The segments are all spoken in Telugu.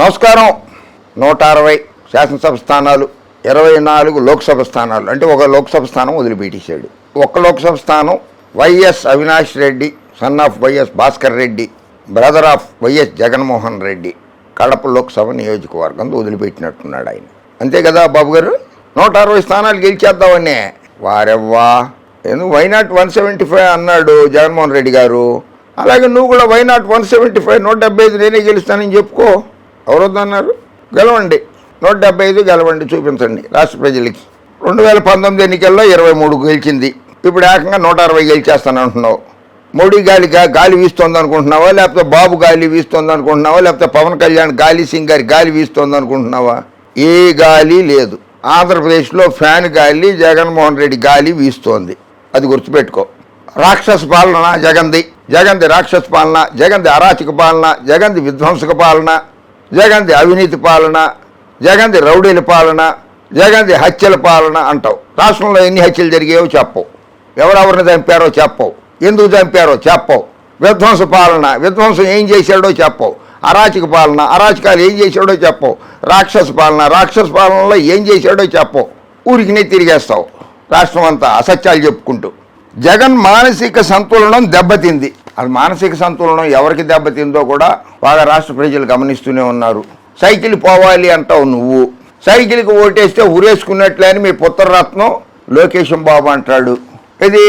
నమస్కారం. నూట అరవై శాసనసభ స్థానాలు ఇరవై నాలుగు లోక్సభ స్థానాలు. అంటే ఒక లోక్సభ స్థానం వదిలిపెట్టేశాడు. ఒక లోక్సభ స్థానం YS Avinash Reddy son of YS Bhaskar Reddy brother of YS Jaganmohan Reddy Kadapa Lok Sabha నియోజకవర్గంతో వదిలిపెట్టినట్టున్నాడు ఆయన. అంతే కదా బాబు గారు? నూట అరవై స్థానాలు గెలిచేద్దామనే వారెవ్వా? ఎందుకు వైనాట్ వన్ సెవెంటీ ఫైవ్ అన్నాడు జగన్మోహన్ రెడ్డి గారు. అలాగే నువ్వు కూడా వైనాట్ వన్ సెవెంటీ ఫైవ్ నూట డెబ్బై ఐదు నేనే గెలుస్తానని చెప్పుకో. ఎవరొద్దన్నారు? గెలవండి. నూట డెబ్బై ఐదు గెలవండి చూపించండి రాష్ట్ర ప్రజలకి. రెండు వేల పంతొమ్మిది ఎన్నికల్లో ఇరవై మూడు గెలిచింది. ఇప్పుడు ఏకంగా నూట అరవై గెలిచేస్తాను అంటున్నావు. మోడీ గాలి గాలి వీస్తోంది అనుకుంటున్నావా లేకపోతే బాబు గాలి వీస్తోంది అనుకుంటున్నావా లేకపోతే పవన్ కళ్యాణ్ గాలి సింగ్ గారి గాలి వీస్తోంది అనుకుంటున్నావా ఏ గాలి లేదు. ఆంధ్రప్రదేశ్లో ఫ్యాన్ గాలి జగన్మోహన్ రెడ్డి గాలి వీస్తోంది. అది గుర్తుపెట్టుకో. రాక్షస పాలన జగంది. జగంది రాక్షస పాలన జగంది అరాచక పాలన జగంది విధ్వంసక పాలన. జగంది అవినీతి పాలన జగంది రౌడీల పాలన జగంది హత్యల పాలన అంటావు. రాష్ట్రంలో ఎన్ని హత్యలు జరిగాయో చెప్పవు. ఎవరెవరిని చంపారో చెప్పవు. ఎందుకు చంపారో చెప్పవు. విధ్వంస పాలన విధ్వంసం ఏం చేశాడో చెప్పవు. అరాచక పాలన అరాచకాలు ఏం చేశాడో చెప్పవు. రాక్షస పాలన రాక్షస పాలనలో ఏం చేశాడో చెప్పవు. ఊరికినే తిరిగేస్తావు. రాష్ట్రం అంతా అసత్యాలు చెప్పుకుంటూ. జగన్ మానసిక సంతులనం దెబ్బతింది. అది మానసిక సంతులనం ఎవరికి దెబ్బతిందో కూడా బాగా రాష్ట్ర ప్రజలు గమనిస్తూనే ఉన్నారు. సైకిల్ పోవాలి అంటావు నువ్వు. సైకిల్కి ఓటేస్తే ఉరేసుకున్నట్లే అని మీ పుత్రరత్నం లోకేశం బాబు అంటాడు. ఇది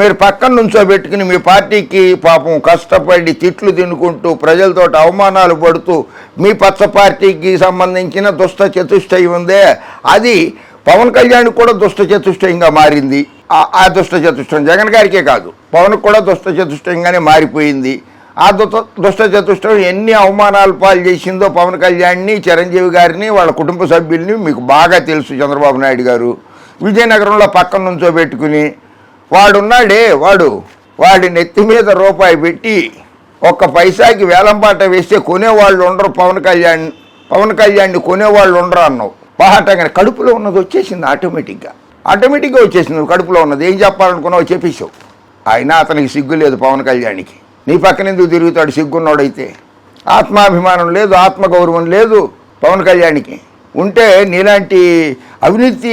మీరు పక్కన నుంచోబెట్టుకుని మీ పార్టీకి పాపం కష్టపడి తిట్లు తినుకుంటూ ప్రజలతో అవమానాలు పడుతూ మీ పచ్చ పార్టీకి సంబంధించిన దుష్ట చతుష్టయం ఉందే అది పవన్ కళ్యాణ్ కూడా దుష్ట చతుష్టయంగా మారింది. ఆ- ఆ దుష్ట చతుష్టయం జగన్ గారికే కాదు. పవన్ కూడా దుష్ట చతుష్టయంగానే మారిపోయింది. ఆ దుత దుష్ట చతుష్టయం ఎన్ని అవమానాలు పాలు చేసిందో పవన్ కళ్యాణ్ని చిరంజీవి గారిని వాళ్ళ కుటుంబ సభ్యుల్ని మీకు బాగా తెలుసు చంద్రబాబు నాయుడు గారు. విజయనగరంలో పక్కన నుంచోబెట్టుకుని వాడున్నాడే వాడు. వాడి నెత్తి మీద రూపాయి పెట్టి ఒక్క పైసాకి వేలంపాట వేస్తే కొనేవాళ్ళు ఉండరు పవన్ కళ్యాణ్. పవన్ కళ్యాణ్ని కొనేవాళ్ళు ఉండరు అన్నావు. బాహటంగా కడుపులో ఉన్నది వచ్చేసింది ఆటోమేటిక్గా ఆటోమేటిక్గా వచ్చేసింది. కడుపులో ఉన్నది. ఏం చెప్పాలనుకున్నావు చెప్పేశావు. ఆయన అతనికి సిగ్గు లేదు పవన్ కళ్యాణ్కి. నీ పక్కన ఎందుకు తిరుగుతాడు సిగ్గున్నోడైతే? ఆత్మాభిమానం లేదు ఆత్మగౌరవం లేదు పవన్ కళ్యాణ్కి. ఉంటే నీలాంటి అవినీతి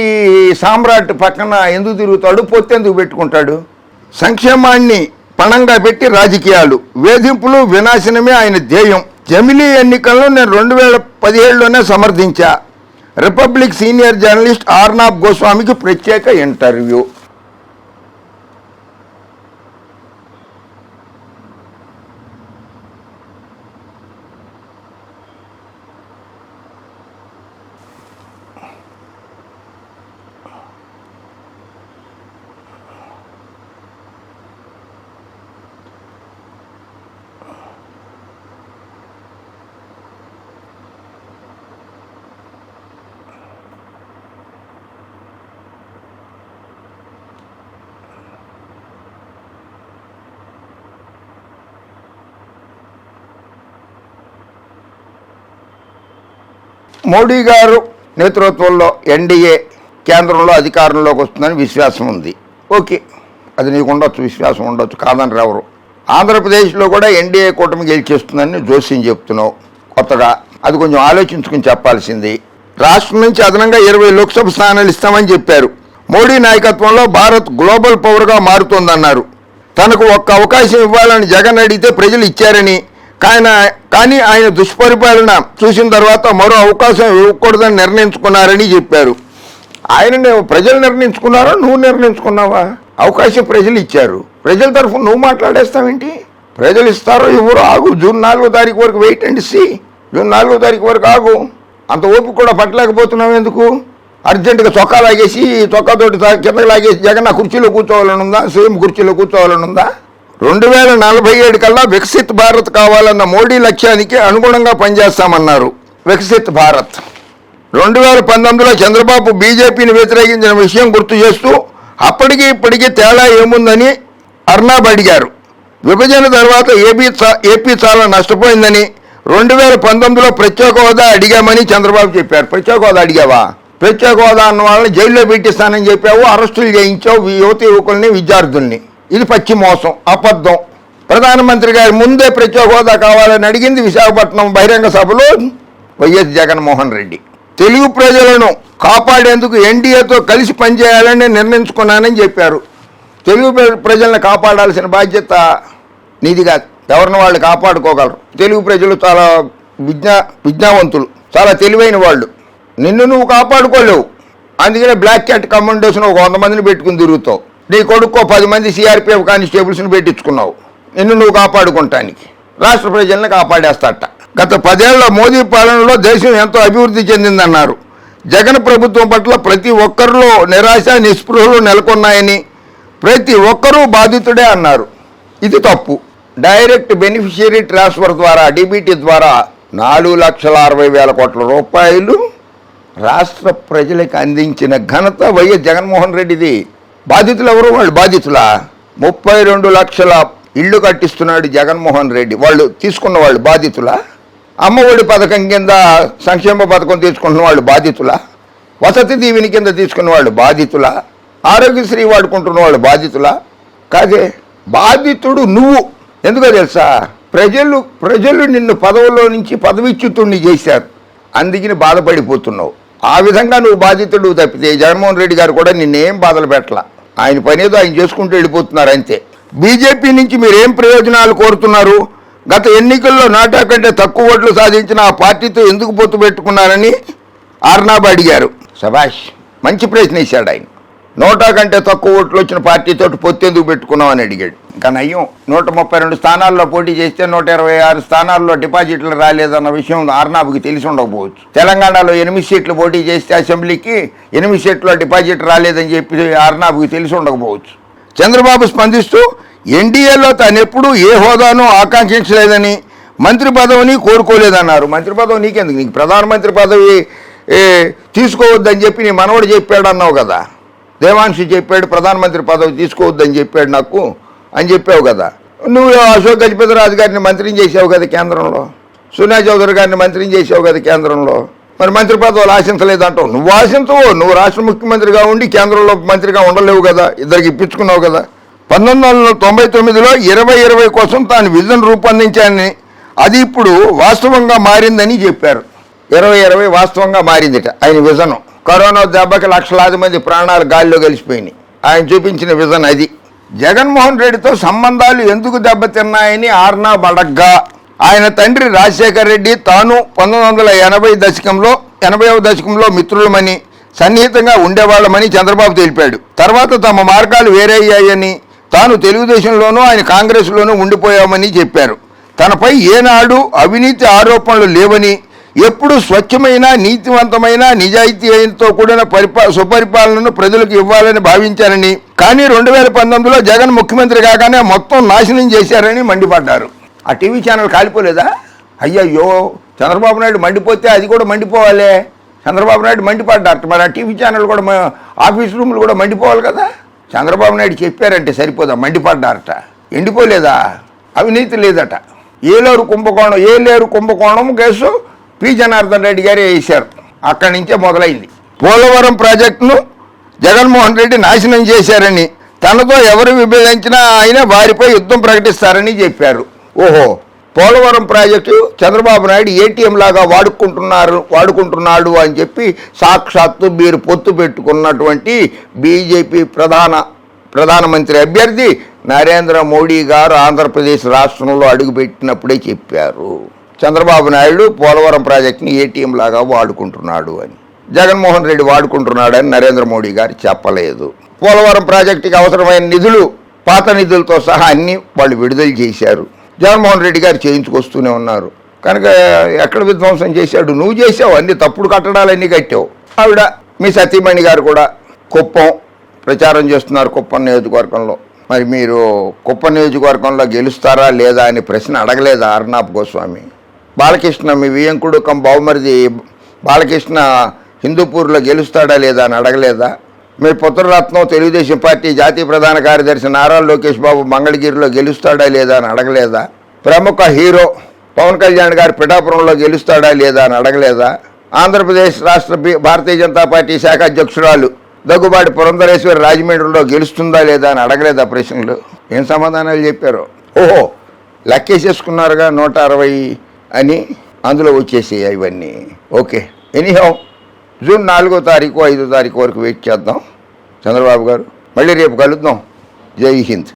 సామ్రాట్ పక్కన ఎందుకు తిరుగుతాడు? పొత్తెందుకు పెట్టుకుంటాడు? సంక్షేమాన్ని పణంగా పెట్టి రాజకీయాలు. వేధింపులు వినాశనమే ఆయన ధ్యేయం. జమిలీ ఎన్నికల్లో నేను రెండు వేల పదిహేడులోనే సమర్థించా. రిపబ్లిక్ సీనియర్ జర్నలిస్ట్ ఆర్నాబ్ గోస్వామికి ప్రత్యేక ఇంటర్వ్యూ మోడీ గారు నేతృత్వంలో ఎన్డీఏ కేంద్రంలో అధికారంలోకి వస్తుందని విశ్వాసం ఉంది. ఓకే అది నీకు ఉండొచ్చు విశ్వాసం ఉండొచ్చు కాదని రావరు. ఆంధ్రప్రదేశ్లో కూడా ఎన్డీఏ కూటమి గెలిచేస్తుందని జోస్యం చెప్తున్నావు. కొత్తగా. అది కొంచెం ఆలోచించుకుని చెప్పాల్సింది. రాష్ట్రం నుంచి అదనంగా ఇరవై లోక్సభ స్థానాలు ఇస్తామని చెప్పారు. మోడీ నాయకత్వంలో భారత్ గ్లోబల్ పవర్గా మారుతోందన్నారు. తనకు ఒక్క అవకాశం ఇవ్వాలని జగన్ అడిగితే ప్రజలు ఇచ్చారని కాయన కానీ ఆయన దుష్పరిపాలన చూసిన తర్వాత మరో అవకాశం ఇవ్వకూడదని నిర్ణయించుకున్నారని చెప్పారు. ఆయన ప్రజలు నిర్ణయించుకున్నారా? నువ్వు నిర్ణయించుకున్నావా? అవకాశం ప్రజలు ఇచ్చారు. ప్రజల తరఫున నువ్వు మాట్లాడేస్తావేంటి? ప్రజలు ఇస్తారో ఎవరు ఆగు. జూన్ నాలుగో తారీఖు వరకు వెయిట్ అండి సి. జూన్ నాలుగో తారీఖు వరకు ఆగు. అంత ఓపిక కూడా పట్టలేకపోతున్నావు ఎందుకు? అర్జెంటుగా చొక్కా లాగేసి చొక్కాతోటి తా- కిందకి లాగేసి జగన్ కుర్చీలో కూర్చోవాలని ఉందా సేమ్ కుర్చీలో కూర్చోవాలని ఉందా రెండు వేల నలభై ఏడు కల్లా వికసిత్ భారత్ కావాలన్న మోడీ లక్ష్యానికి అనుగుణంగా పనిచేస్తామన్నారు వికసిత్ భారత్. రెండు వేల పంతొమ్మిదిలో చంద్రబాబు బీజేపీని వ్యతిరేకించిన విషయం గుర్తు చేస్తూ అప్పటికి ఇప్పటికీ తేడా ఏముందని అర్నాబ్ అడిగారు. విభజన తర్వాత ఏపీ చా- ఏపీ చాలా నష్టపోయిందని రెండు వేల పంతొమ్మిదిలో ప్రత్యేక హోదా అడిగామని చంద్రబాబు చెప్పారు. ప్రత్యేక హోదా అడిగావా? ప్రత్యేక హోదా అన్న వాళ్ళని జైల్లో పెట్టిస్తానని చెప్పావు అరెస్టులు చేయించావు యువతి యువకుల్ని విద్యార్థుల్ని. ఇది పచ్చి మోసం అబద్ధం. ప్రధానమంత్రి గారి ముందే ప్రత్యేక హోదా కావాలని అడిగింది విశాఖపట్నం బహిరంగ సభలో వైఎస్ జగన్మోహన్ రెడ్డి. తెలుగు ప్రజలను కాపాడేందుకు ఎన్డీఏతో కలిసి పనిచేయాలని నిర్ణయించుకున్నానని చెప్పారు. తెలుగు ప్రజలను కాపాడాల్సిన బాధ్యత నీది కాదు. ఎవరిని వాళ్ళు కాపాడుకోగలరు? తెలుగు ప్రజలు చాలా విజ్ఞా విజ్ఞావంతులు చాలా తెలివైన వాళ్ళు. నిన్ను నువ్వు కాపాడుకోలేవు. అందుకనే బ్లాక్ క్యాట్ కమాండోస్ను ఒక వంద మందిని పెట్టుకుని తిరుగుతావు. నీ కొడుక్కో పది మంది సిఆర్పిఎఫ్ కానిస్టేబుల్స్ని పెట్టించుకున్నావు. నిన్ను నువ్వు కాపాడుకుంటానికి. రాష్ట్ర ప్రజల్ని కాపాడేస్తాట గత పదేళ్ళ మోదీ పాలనలో దేశం ఎంతో అభివృద్ధి చెందిందన్నారు. జగన్ ప్రభుత్వం పట్ల ప్రతి ఒక్కరిలో నిరాశ నిస్పృహలు నెలకొన్నాయని ప్రతి ఒక్కరూ బాధితుడే అన్నారు. ఇది తప్పు. డైరెక్ట్ బెనిఫిషియరీ ట్రాన్స్ఫర్ ద్వారా డీబీటీ ద్వారా నాలుగు లక్షల అరవై వేల కోట్ల రూపాయలు రాష్ట్ర ప్రజలకు అందించిన ఘనత వైఎస్ జగన్మోహన్ రెడ్డిది. బాధితులు ఎవరు? వాళ్ళు బాధితులా? ముప్పై రెండు లక్షల ఇళ్ళు కట్టిస్తున్నాడు జగన్మోహన్ రెడ్డి. వాళ్ళు తీసుకున్న వాళ్ళు బాధితులా? అమ్మఒడి పథకం కింద సంక్షేమ పథకం తీసుకుంటున్న వాళ్ళు బాధితులా? వసతి దీవిని కింద తీసుకున్న వాళ్ళు బాధితులా? ఆరోగ్యశ్రీ వాడుకుంటున్న వాళ్ళు బాధితులా? కాదే బాధితుడు నువ్వు. ఎందుకో తెలుసా? ప్రజలు ప్రజలు నిన్ను పదవుల్లో నుంచి పదవిచ్యుతుణ్ణి చేశారు. అందుకని బాధపడిపోతున్నావు. ఆ విధంగా నువ్వు బాధితుడు తప్పితే జగన్మోహన్ రెడ్డి గారు కూడా నిన్నేం బాధలు పెట్టలా? ఆయన పనేదో ఆయన చేసుకుంటూ వెళ్ళిపోతున్నారు అంతే. బీజేపీ నుంచి మీరు ఏం ప్రయోజనాలు కోరుతున్నారు? గత ఎన్నికల్లో నాటా కంటే తక్కువ ఓట్లు సాధించిన ఆ పార్టీతో ఎందుకు పొత్తు పెట్టుకున్నారని ఆర్నాబ్ అడిగారు. సభాష్ మంచి ప్రశ్న ఇచ్చాడు ఆయన. నోటా కంటే తక్కువ ఓట్లు వచ్చిన పార్టీతో పొత్తెందుకు పెట్టుకున్నాం అని అడిగాడు. ఇంకా నయ్యం నూట ముప్పై రెండు స్థానాల్లో పోటీ చేస్తే నూట ఇరవై ఆరు స్థానాల్లో డిపాజిట్లు రాలేదన్న విషయం ఆర్నాబ్కి తెలిసి ఉండకపోవచ్చు. తెలంగాణలో ఎనిమిది సీట్లు పోటీ చేస్తే అసెంబ్లీకి ఎనిమిది సీట్లో డిపాజిట్ రాలేదని చెప్పి ఆర్నాబ్కి తెలిసి ఉండకపోవచ్చు. చంద్రబాబు స్పందిస్తూ ఎన్డీఏలో తానెప్పుడూ ఏ హోదాను ఆకాంక్షించలేదని మంత్రి పదవిని కోరుకోలేదన్నారు. మంత్రి పదవి నీకెందుకు? నీకు ప్రధానమంత్రి పదవి తీసుకోవద్దని చెప్పి నీ మనవడు చెప్పాడు అన్నావు కదా. దేవాంశి చెప్పాడు ప్రధానమంత్రి పదవి తీసుకోవద్దని చెప్పాడు నాకు అని చెప్పావు కదా. నువ్వు అశోక్ గజపతిరాజు గారిని మంత్రిని చేసావు కదా కేంద్రంలో? సునా చౌదరి గారిని మంత్రిని చేసావు కదా కేంద్రంలో? మరి మంత్రి పదవులు ఆశించలేదంటావు నువ్వు ఆశించవు నువ్వు రాష్ట్ర ముఖ్యమంత్రిగా ఉండి కేంద్రంలో మంత్రిగా ఉండలేవు కదా ఇద్దరికి ఇప్పించుకున్నావు కదా. పంతొమ్మిది వందల తొంభై తొమ్మిదిలో ఇరవై ఇరవై కోసం తాను విజన్ రూపొందించానని అది ఇప్పుడు వాస్తవంగా మారిందని చెప్పారు. ఇరవై ఇరవై వాస్తవంగా మారిందిట ఆయన విజను. కరోనా దెబ్బకి లక్షలాది మంది ప్రాణాలు గాలిలో కలిసిపోయినాయి ఆయన చూపించిన విజన్ అది. జగన్మోహన్ రెడ్డితో సంబంధాలు ఎందుకు దెబ్బతిన్నాయని ఆర్నా బడగ్గా. ఆయన తండ్రి రాజశేఖర్ రెడ్డి తాను పంతొమ్మిది వందల ఎనభై దశకంలో ఎనభైవ దశకంలో మిత్రులమని సన్నిహితంగా ఉండేవాళ్ళమని చంద్రబాబు తెలిపాడు. తర్వాత తమ మార్గాలు వేరయ్యాయని తాను తెలుగుదేశంలోనూ ఆయన కాంగ్రెస్లోనూ ఉండిపోయామని చెప్పారు. తనపై ఏనాడు అవినీతి ఆరోపణలు లేవని ఎప్పుడు స్వచ్ఛమైన నీతివంతమైన నిజాయితీతో కూడిన పరిపా సుపరిపాలనను ప్రజలకు ఇవ్వాలని భావించారని కానీ రెండు వేల పంతొమ్మిదిలో జగన్ ముఖ్యమంత్రి కాగానే మొత్తం నాశనం చేశారని మండిపడ్డారు. ఆ టీవీ ఛానల్ కాలిపోలేదా? అయ్యయ్యో చంద్రబాబు నాయుడు మండిపోతే అది కూడా మండిపోవాలి. చంద్రబాబు నాయుడు మండిపడ్డారు. మరి ఆ టీవీ ఛానల్ కూడా మా ఆఫీస్ రూములు కూడా మండిపోవాలి కదా? చంద్రబాబు నాయుడు చెప్పారంటే సరిపోదా? మండిపడ్డారట. ఎండిపోలేదా? అవినీతి లేదట. ఏలేరు కుంభకోణం ఏలేరు కుంభకోణం కేసు పి జనార్దన్ రెడ్డి గారే వేశారు. అక్కడి నుంచే మొదలైంది. పోలవరం ప్రాజెక్టును జగన్మోహన్ రెడ్డి నాశనం చేశారని తనతో ఎవరు విభజించినా ఆయన వారిపై యుద్ధం ప్రకటిస్తారని చెప్పారు. ఓహో పోలవరం ప్రాజెక్టు చంద్రబాబు నాయుడు ఏటీఎం లాగా వాడుకుంటున్నారు వాడుకుంటున్నాడు అని చెప్పి సాక్షాత్తు మీరు పొత్తు పెట్టుకున్నటువంటి బీజేపీ ప్రధాన ప్రధానమంత్రి అభ్యర్థి నరేంద్ర మోడీ గారు ఆంధ్రప్రదేశ్ రాష్ట్రంలో అడుగుపెట్టినప్పుడే చెప్పారు. చంద్రబాబు నాయుడు పోలవరం ప్రాజెక్టుని ఏటీఎం లాగా వాడుకుంటున్నాడు అని. జగన్మోహన్ రెడ్డి వాడుకుంటున్నాడని నరేంద్ర మోడీ గారు చెప్పలేదు. పోలవరం ప్రాజెక్టుకి అవసరమైన నిధులు పాత నిధులతో సహా అన్ని వాళ్ళు విడుదల చేశారు. జగన్మోహన్ రెడ్డి గారు చేయించుకొస్తూనే ఉన్నారు. కనుక ఎక్కడ విధ్వంసం చేశాడు? నువ్వు చేసావు అన్ని తప్పుడు కట్టడాలన్నీ కట్టావు. ఆవిడ మీ సతీమణి గారు కూడా కుప్పం ప్రచారం చేస్తున్నారు కుప్పం నియోజకవర్గంలో. మరి మీరు కుప్ప నియోజకవర్గంలో గెలుస్తారా లేదా అనే ప్రశ్న అడగలేదా అర్నాబ్ గోస్వామి? బాలకృష్ణ మీ వియంకుడు కం బావుమరిది బాలకృష్ణ హిందూపూర్లో గెలుస్తాడా లేదా అని అడగలేదా? మీ పుత్రరత్నం తెలుగుదేశం పార్టీ జాతీయ ప్రధాన కార్యదర్శి నారా లోకేష్ బాబు మంగళగిరిలో గెలుస్తాడా లేదా అని అడగలేదా? ప్రముఖ హీరో పవన్ కళ్యాణ్ గారు పిఠాపురంలో గెలుస్తాడా లేదా అని అడగలేదా? ఆంధ్రప్రదేశ్ రాష్ట్ర భారతీయ జనతా పార్టీ శాఖ అధ్యక్షురాలు దగ్గుబాటి పురంధరేశ్వరి రాజమండ్రిలో గెలుస్తుందా లేదా అని అడగలేదా ప్రశ్నలు? ఏం సమాధానాలు చెప్పారు? ఓహో లెక్కేసేసుకున్నారుగా నూట అరవై అని అందులో వచ్చేసాయి ఇవన్నీ. ఓకే. ఎనీహౌ జూన్ నాలుగో తారీఖు ఐదో తారీఖు వరకు వెయిట్ చేద్దాం. చంద్రబాబు గారు మళ్ళీ రేపు కలుద్దాం. జై హింద్.